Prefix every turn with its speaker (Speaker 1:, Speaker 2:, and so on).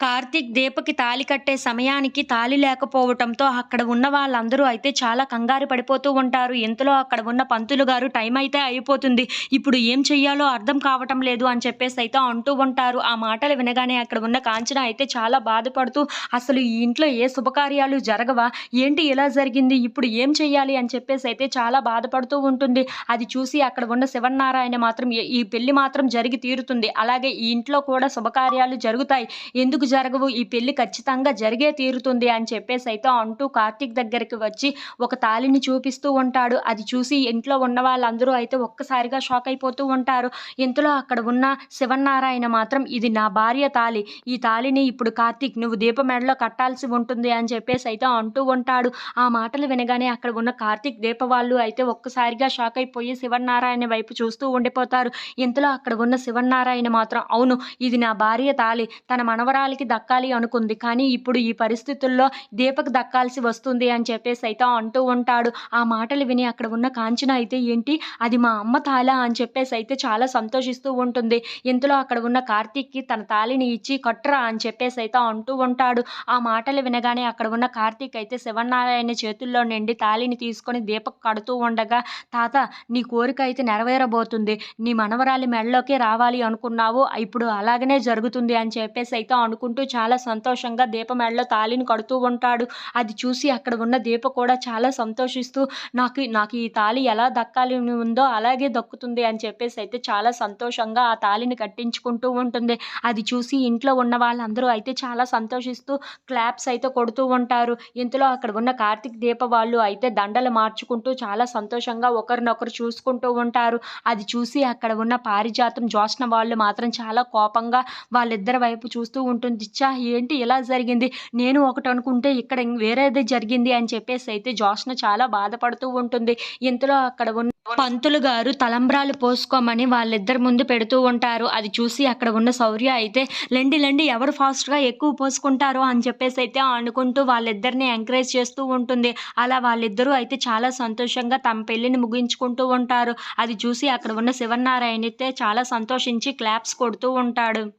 Speaker 1: కార్తీక్ దీపకి తాళి కట్టే సమయానికి తాళి లేకపోవటంతో అక్కడ ఉన్న వాళ్ళందరూ అయితే చాలా కంగారు పడిపోతూ ఉంటారు. ఇంతలో అక్కడ ఉన్న పంతులు గారు టైం అయితే అయిపోతుంది. ఇప్పుడు ఏం చెయ్యాలో అర్థం కావటం లేదు అని చెప్పేసి అయితే అంటూ ఉంటారు. ఆ మాటలు వినగానే అక్కడ ఉన్న కాంచన అయితే చాలా బాధపడుతూ అసలు ఈ ఇంట్లో ఏ శుభకార్యాలు జరగవా? ఏంటి ఇలా జరిగింది? ఇప్పుడు ఏం చెయ్యాలి? అని చెప్పేసి అయితే చాలా బాధపడుతూ ఉంటుంది. అది చూసి అక్కడ ఉన్న శివనారాయణ మాత్రం ఈ పెళ్ళి మాత్రం జరిగి తీరుతుంది. అలాగే ఈ ఇంట్లో కూడా శుభకార్యాలు జరుగుతాయి. ఎందుకు జరగవు ఈ పెళ్ళి ఖచ్చితంగా జరిగే తీరుతుంది అని చెప్పేసి అయితే అంటూ కార్తీక్ దగ్గరికి వచ్చి ఒక తాళిని చూపిస్తూ ఉంటాడు. అది చూసి ఇంట్లో ఉన్న వాళ్ళందరూ అయితే ఒక్కసారిగా షాక్ అయిపోతూ ఉంటారు. ఇంతలో అక్కడ ఉన్న శివనారాయణ మాత్రం ఇది నా భార్య తాళి. ఈ తాళిని ఇప్పుడు కార్తీక్ నువ్వు దీప మెడలో కట్టాల్సి ఉంటుంది అని చెప్పేసి అయితే అంటూ ఉంటాడు. ఆ మాటలు వినగానే అక్కడ ఉన్న కార్తీక్ దీప వాళ్ళు అయితే ఒక్కసారిగా షాక్ అయిపోయి శివనారాయణ వైపు చూస్తూ ఉండిపోతారు. ఇంతలో అక్కడ ఉన్న శివనారాయణ మాత్రం అవును ఇది నా భార్య తాళి. తన మనవరాలి దీపాలకి దక్కాలి అనుకుంది. కానీ ఇప్పుడు ఈ పరిస్థితుల్లో దీపక్ దక్కాల్సి వస్తుంది అని చెప్పేసి అయితే అంటూ ఉంటాడు. ఆ మాటలు విని అక్కడ ఉన్న కాంచన అయితే ఏంటి? అది మా అమ్మ తాళ అని చెప్పేసి అయితే చాలా సంతోషిస్తూ ఉంటుంది. ఇంతలో అక్కడ ఉన్న కార్తీక్కి తన తాళిని ఇచ్చి కట్టరా అని చెప్పేసి అయితే అంటూ ఉంటాడు. ఆ మాటలు వినగానే అక్కడ ఉన్న కార్తీక్ అయితే శివనారాయణ చేతుల్లో నుండి తాళిని తీసుకొని దీపక్ కడుతూ ఉండగా తాత నీ కోరిక అయితే నెరవేరబోతుంది. నీ మనవరాలి మెడలోకి రావాలి అనుకున్నావు. ఇప్పుడు అలాగనే జరుగుతుంది అని చెప్పేసి అయితే అనుకుంటూ చాలా సంతోషంగా దీపమేడలో తాళిని కడుతూ ఉంటాడు. అది చూసి అక్కడ ఉన్న దీప కూడా చాలా సంతోషిస్తూ నాకు నాకు ఈ తాళి ఎలా దక్కాలి ఉందో అలాగే దక్కుతుంది అని చెప్పేసి అయితే చాలా సంతోషంగా ఆ తాళిని కట్టించుకుంటూ ఉంటుంది. అది చూసి ఇంట్లో ఉన్న వాళ్ళందరూ అయితే చాలా సంతోషిస్తూ క్లాప్స్ అయితే కొడుతూ ఉంటారు. ఇంతలో అక్కడ ఉన్న కార్తీక్ దీప వాళ్ళు అయితే దండలు మార్చుకుంటూ చాలా సంతోషంగా ఒకరినొకరు చూసుకుంటూ ఉంటారు. అది చూసి అక్కడ ఉన్న పారిజాతం జోష్న వాళ్ళు మాత్రం చాలా కోపంగా వాళ్ళిద్దరి వైపు చూస్తూ ఉంటుంది. చా ఏంటి ఇలా జరిగింది? నేను ఒకటి అనుకుంటే ఇక్కడ వేరేది జరిగింది అని చెప్పేసి అయితే జోష్న చాలా బాధపడుతూ ఉంటుంది. ఇంతలో అక్కడ ఉన్న పంతులు గారు తలంబ్రాలు పోసుకోమని వాళ్ళిద్దరి ముందు పెడుతూ ఉంటారు. అది చూసి అక్కడ ఉన్న శౌర్య అయితే లెండి లెండి ఎవరు ఫాస్ట్గా ఎక్కువ పోసుకుంటారో అని చెప్పేసి అయితే అనుకుంటూ వాళ్ళిద్దరిని ఎంకరేజ్ చేస్తూ ఉంటుంది. అలా వాళ్ళిద్దరూ అయితే చాలా సంతోషంగా తమ పెళ్ళిని ముగించుకుంటూ ఉంటారు. అది చూసి అక్కడ ఉన్న శివనారాయణ అయితే చాలా సంతోషించి క్లాప్స్ కొడుతూ ఉంటాడు.